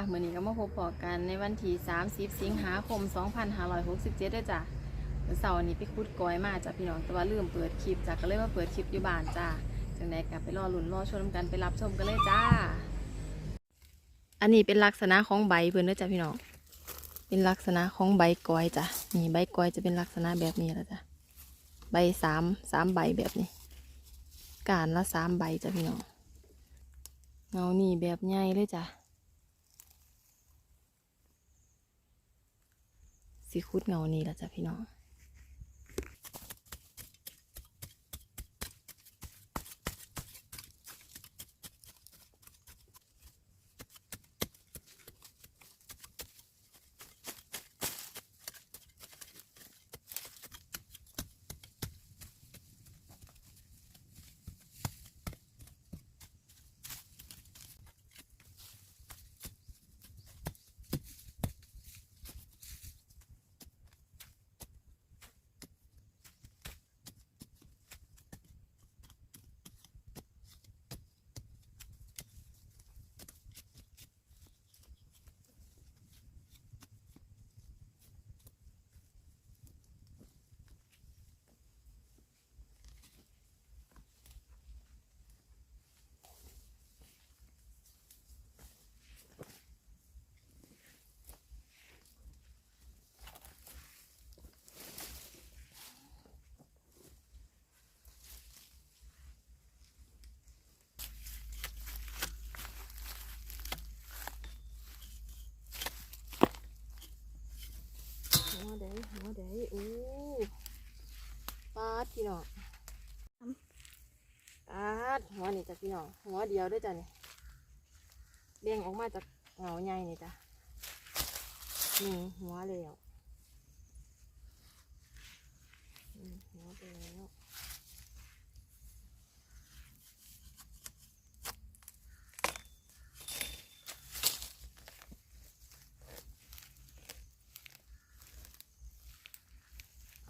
จ้าเมื่อนี้ก็มาพบพอกันในวันที่ 30 สิงหาคม 2567ด้วยจ้ะเสาร์นี้ไปคุดก้อยมาจ้ะพี่น้องแต่ว่าลืมเปิดคลิปจ้ะก็เลยมาเปิดคลิปอยู่บ้านจ้าจังใดกลับไปรอลุ่นรอชมกันไปรับชมกันเลยจ้า อันนี้เป็นลักษณะของใบเพื่อนด้วยจ้ะพี่น้องเป็นลักษณะของใบก้อยจ้ะนี่ใบก้อยจะเป็นลักษณะแบบนี้แหละจ้ะใบสามสามใบแบบนี้ การละสามใบจ้ะพี่น้องเงานี่แบบใหญ่เลยจ้ะ สิคุดเงานี่ละจ้ะพี่น้อง หัวเด้หัวได้โอ้ปาดพี่น้องปาดหัวนี่จ้ะพี่น้องหัวเดียวด้วยจ้ะนี่เด้งออกมาจากเงาใหญ่นี่จ้ะหนึ่งหัวแล้วหัวไปแล้ว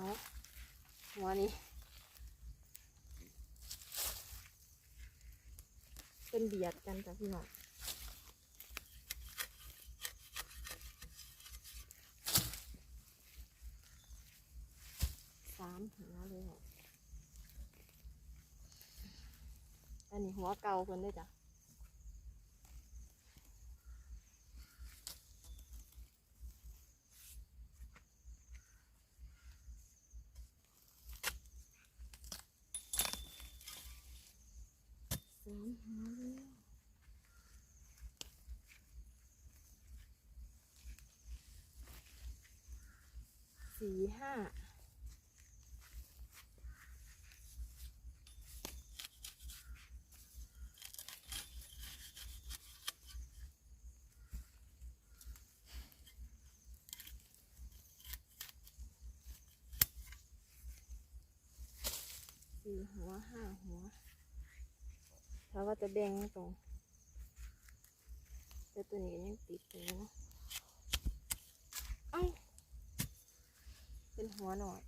เอาหั วนี้ เป็นเบียดกันจ้ะพี่น้องสามหัวเลยเหรออันนี้หัวเก่าเพิ่นเลยจ้ะ สี่ห้าสี่หัวห้าหัว ถ้าว่าจะแบ่งตรงแต่ตัวนี้ยังติดอยู่นะเอ้าเป็นหัวหน่อย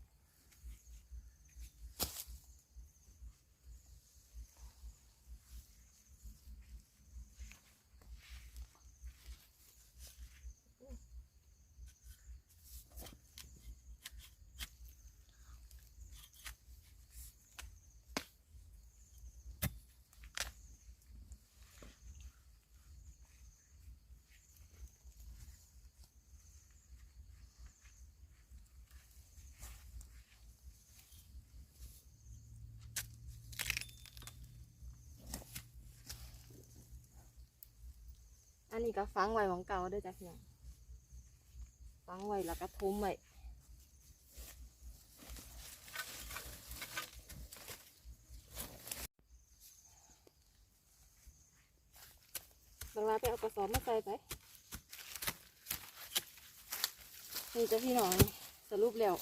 นนี้ก็ฟังไว้ของเก่าด้วยจ้ะพี่น้องฟังไว้แล้วก็ทุ้มไว้บางราไปเอากระสอบมาใส่ไป นี่จ้ะพี่น้องสรุปแล้ว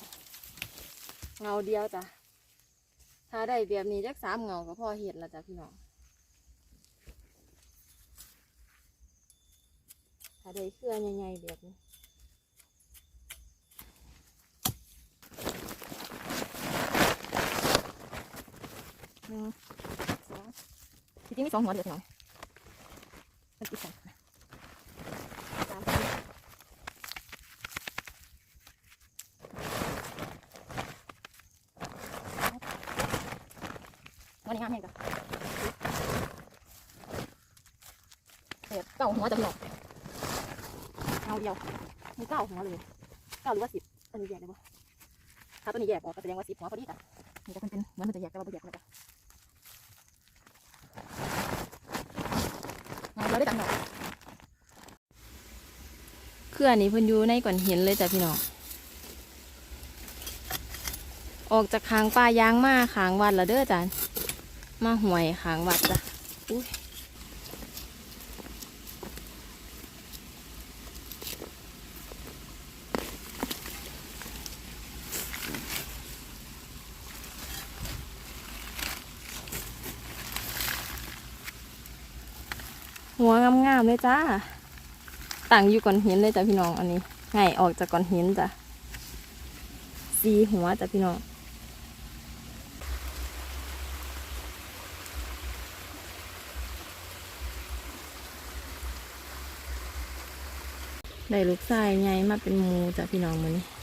เงาเดียวจ้ะ ถ้าได้แบบนี้จักสามเงาก็พอเห็นแล้วจ้ะพี่น้อง ถ้าได้เครือใหญ่ๆแบบนี้หนึ่งสองจริงมีสองหัวเดียวเท่น้เมื่อกี้สองวันนี้งานแห้งจ้ะเดี๋ยวเก้าหัวจะหลอก เอาเดียวมีเก้าหัวเลยเก้าหรือว่าสิบอันนี้แยกได้ปะถ้าตัวนี้แยกออกก็แสดงว่าสิบหัวพอดีจ้ะนี่จะเป็นเป็นเหมือนมันจะแยกแต่ว่าไม่แยกนะจ๊ะเอาเราได้ตังค์หน่อยคืออันนี้เพิ่นอยู่ในก่อนหินเลยจ้ะพี่น้องออกจากขางป่ายางมาขางวัดละเด้อจานมาห่วยขางวัดจ้ะอุ้ย หัวงามๆเลยจ้าตั้งอยู่ก่อนหินเลยจ้ะพี่น้องอันนี้ง่ายออกจากก่อนหินจ้ะสีหัวจ้ะพี่น้องได้ลูกชายไงมาเป็นมูจ้ะพี่น้องมือนี้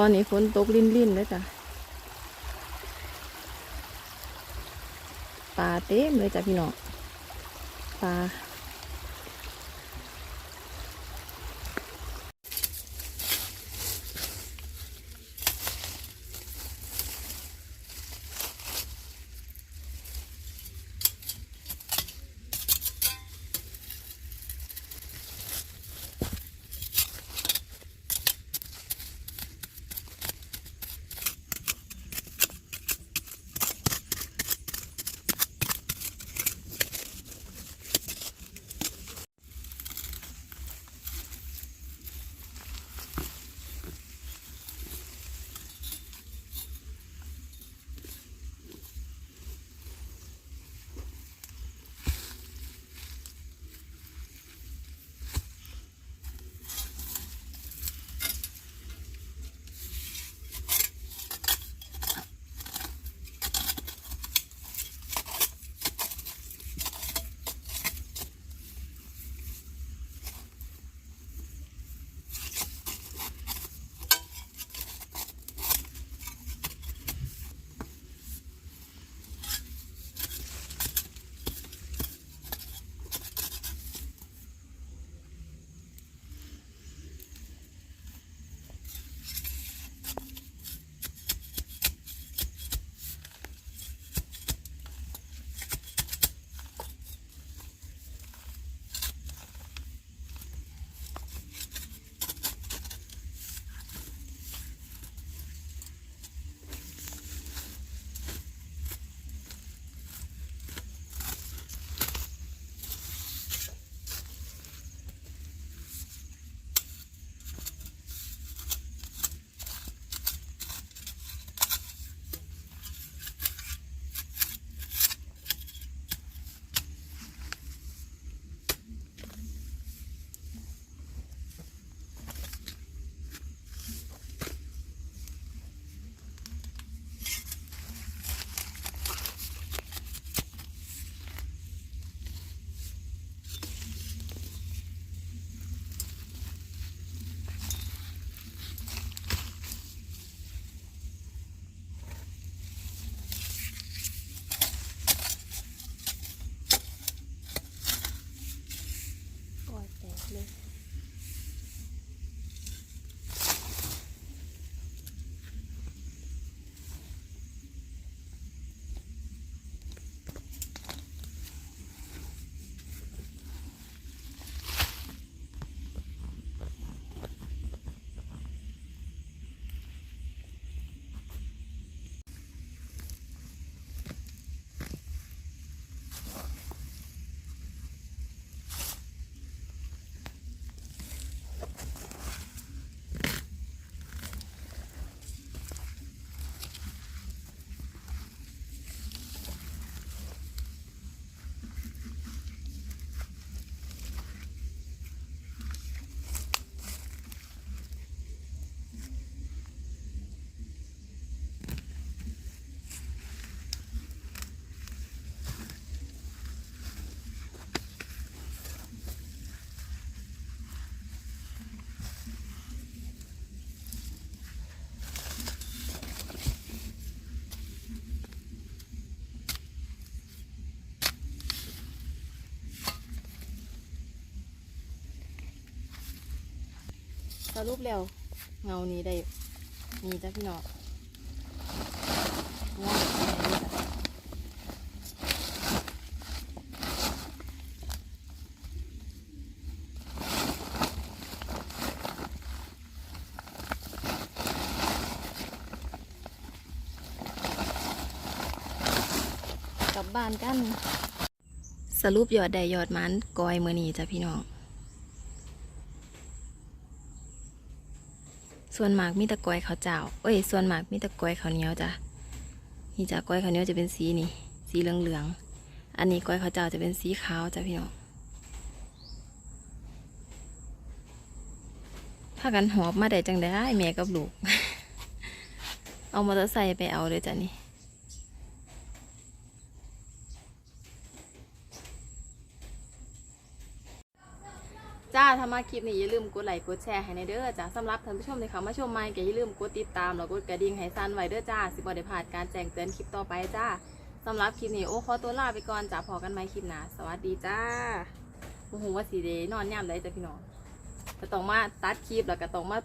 ตอนนี้ฝนตกลิ่นๆเลยจ้ะปลาเต็มเลยจ้ะพี่น้องปลา รุปแล้วเงานี้ได้นี่จ้ะพี่น้องงอแบบนี้จ้ะกลับบ้านกัน สรุปยอดได้ยอดมันกอยมือนี้จ้ะพี่น้อง ส่วนหมากมีแตะกอยเขาเจ้า เอ้ย ส่วนหมากมีแตะกอยเขาเหนียวจ้ะ นี่จ้ะกอยเขาเหนียวจะเป็นสีนี่ สีเหลืองๆอันนี้กอยเขาเจ้าจะเป็นสีขาวจ้ะพี่น้องถ้ากันหอบมาได้จังได้แม่กับลูก เอามอเตอร์ไซค์ไปเอาเลยจ้ะนี่ จ้าถ้ามาคลิปนี้อย่าลืมกดไลค์กดแชร์ให้ในเด้อจ้าสำหรับท่านผู้ชมที่เขามาชมใหม่ก็อย่าลืมกดติดตามแล้วกดกระดิ่งให้ซันไว้เด้อจ้าสิบ่ได้พลาดการแจ้งเตือนคลิปต่อไปจ้าสำหรับคลิปนี้โอ้ขอตัวลาไปก่อนจ้าพอกันใหม่คลิปหน้าสวัสดีจ้าโอ้โหว่าสีเดนอนย่ำได้จ้ะพี่น้องก็ต้องมาตัดคลิปแล้วก็ต้องมา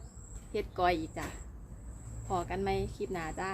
เฮ็ดกอยอีกจ้าพอกันไหมคลิปหน้าจ้า